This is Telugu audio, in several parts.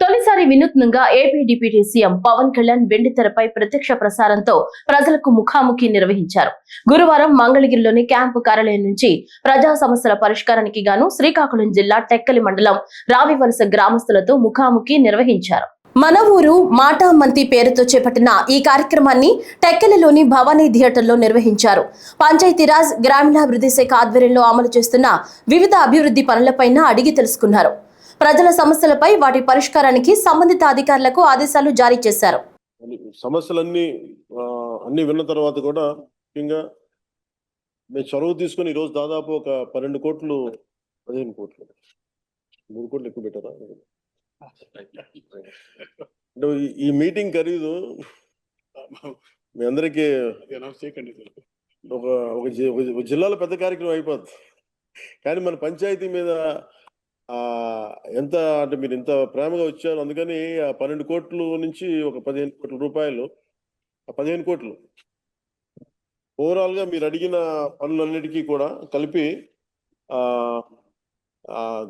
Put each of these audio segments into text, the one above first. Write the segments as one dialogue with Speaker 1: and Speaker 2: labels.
Speaker 1: తొలిసారి వినూత్నంగా AP deputy CM Pawan Kalyan వెండితెరపై ప్రత్యక్ష ప్రసారంతో ప్రజలకు ముఖాముఖి నిర్వహించారు. గురువారం మంగళగిరిలోని క్యాంపు కార్యాలయం నుంచి ప్రజా సమస్యల పరిష్కారానికి గాను శ్రీకాకుళం జిల్లా టెక్కలి మండలం రావివలస గ్రామస్తులతో ముఖాముఖి నిర్వహించారు. మన ఊరు మాటామంతి పేరుతో చేపట్టిన ఈ కార్యక్రమాన్ని టెక్కలిలోని భవానీ థియేటర్లో నిర్వహించారు. పంచాయతీరాజ్ గ్రామీణాభివృద్ధి శాఖ ఆధ్వర్యంలో అమలు చేస్తున్న వివిధ అభివృద్ధి పనులపైన అడిగి తెలుసుకున్నారు. ప్రజల సమస్యలపై వాటి పరిష్కారానికి సంబంధిత అధికారులకు ఆదేశాలు జారీ చేశారు.
Speaker 2: సమస్యలన్నీ అన్ని విన్న తర్వాత కూడా ముఖ్యంగా మేము చొరవ తీసుకొని ఈరోజు దాదాపు ఒక పన్నెండు కోట్లు పదిహేను కోట్లు మూడు కోట్లు ఎక్కువ పెట్టారా? అంటే ఈ- మీటింగ్ ఖరీదు మీ అందరికీ ఒక ఒక జి- జిల్లాలో పెద్ద కార్యక్రమం అయిపోద్ది. కానీ మన పంచాయతీ మీద ఎంత అంటే మీరు ఇంత ప్రేమగా వచ్చారు. అందుకని ఆ పన్నెండు కోట్లు నుంచి ఒక పదిహేను కోట్ల రూపాయలు పదిహేను కోట్లు ఓవరాల్గా మీరు అడిగిన పనులన్నిటికీ కూడా కలిపి ఆ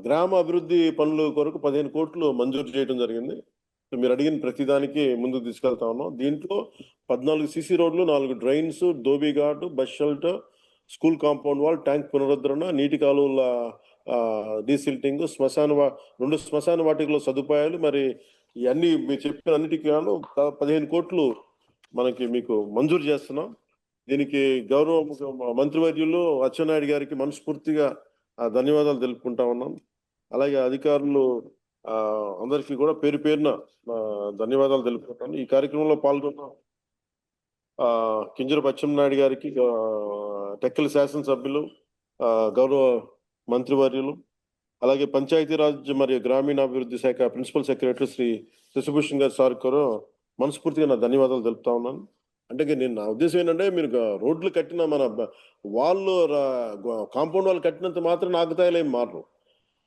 Speaker 2: గ్రామ అభివృద్ధి పనుల కొరకు పదిహేను కోట్లు మంజూరు చేయడం జరిగింది. మీరు అడిగిన ప్రతిదానికి ముందుకు తీసుకెళ్తా ఉన్నాం. దీంట్లో పద్నాలుగు సీసీ రోడ్లు నాలుగు drains dhobi ghat bus shelter school compound wall tank పునరుద్ధరణ నీటి కాలువల డీసిల్టింగ్ శ్మశాన వా- రెండు శ్మశాన వాటికలో సదుపాయాలు మరి ఇవన్నీ మీరు చెప్పిన అన్నిటికీ గాను పదిహేను కోట్లు మనకి మీకు మంజూరు చేస్తున్నాం. దీనికి గౌరవ మంత్రివర్యులు అచ్చెన్నాయుడు గారికి మనస్ఫూర్తిగా ధన్యవాదాలు తెలుపుకుంటా ఉన్నాం. అలాగే అధికారులు అందరికీ కూడా పేరు పేరున ధన్యవాదాలు తెలుపుకుంటాను ఈ కార్యక్రమంలో పాల్గొన్న కింజర నాయుడు గారికి టెక్కల శాసనసభ్యులు గౌరవ మంత్రివర్యులు అలాగే పంచాయతీరాజ్ మరియు గ్రామీణాభివృద్ధి శాఖ ప్రిన్సిపల్ సెక్రటరీ శ్రీ శశిభూషణ్ గారు సార్ కూడా మనస్ఫూర్తిగా నా ధన్యవాదాలు తెలుపుతా ఉన్నాను. అంటే నేను నా ఉద్దేశం ఏంటంటే మీరు రోడ్లు కట్టిన మన వాళ్ళు కాంపౌండ్ వాళ్ళు కట్టినంత మాత్రం ఆగుతాయిలు ఏం మారరు.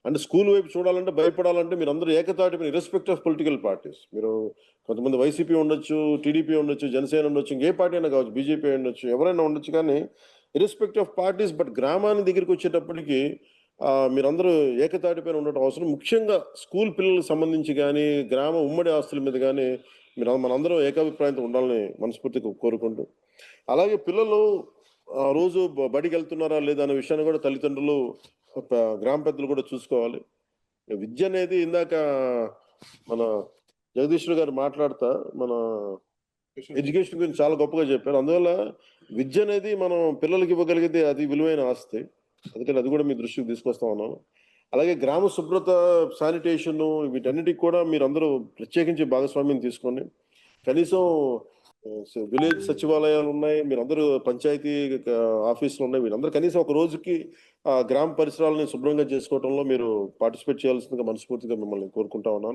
Speaker 2: అంటే స్కూల్ వైపు చూడాలంటే భయపడాలంటే మీరు అందరూ ఏకతాటి మీద ఇరెస్పెక్ట్ ఆఫ్ పొలిటికల్ పార్టీస్ మీరు కొంతమంది వైసీపీ ఉండొచ్చు టీడీపీ ఉండొచ్చు జనసేన ఉండొచ్చు ఇంకే పార్టీ అయినా కావచ్చు బీజేపీ ఉండొచ్చు ఎవరైనా ఉండొచ్చు కానీ ఇరెస్పెక్ట్ ఆఫ్ పార్టీస్ బట్ గ్రామానికి దగ్గరికి వచ్చేటప్పటికి మీరందరూ ఏకతాటిపైన ఉండటం అవసరం. ముఖ్యంగా స్కూల్ పిల్లలకు సంబంధించి కానీ గ్రామ ఉమ్మడి ఆస్తుల మీద కానీ మీరు మనందరం ఏకాభిప్రాయంతో ఉండాలని మనస్ఫూర్తిగా కోరుకుంటూ. అలాగే పిల్లలు ఆ, రోజు బడికి వెళ్తున్నారా లేదా అనే విషయాన్ని కూడా తల్లిదండ్రులు గ్రామ పెద్దలు కూడా చూసుకోవాలి. విద్య అనేది ఇందాక మన జగదీశ్వర్ గారు మాట్లాడుతా మన ఎడ్యుకేషన్ గురించి చాలా గొప్పగా చెప్పారు. అందువల్ల విద్య అనేది మనం పిల్లలకి ఇవ్వగలిగితే అది విలువైన ఆస్తి. అందుకని అది కూడా మీ దృష్టికి తీసుకొస్తా ఉన్నాను. అలాగే గ్రామ శుభ్రత శానిటేషన్ వీటన్నిటికి కూడా మీరు అందరూ ప్రత్యేకించి భాగస్వామ్యం తీసుకోండి. కనీసం విలేజ్ సచివాలయాలు ఉన్నాయి మీరు అందరూ పంచాయతీ ఆఫీసులు ఉన్నాయి వీళ్ళందరూ కనీసం ఒక రోజుకి ఆ గ్రామ పరిసరాలని శుభ్రంగా చేసుకోవడంలో మీరు పార్టిసిపేట్ చేయాల్సిందిగా మనస్ఫూర్తిగా మిమ్మల్ని కోరుకుంటా ఉన్నాను.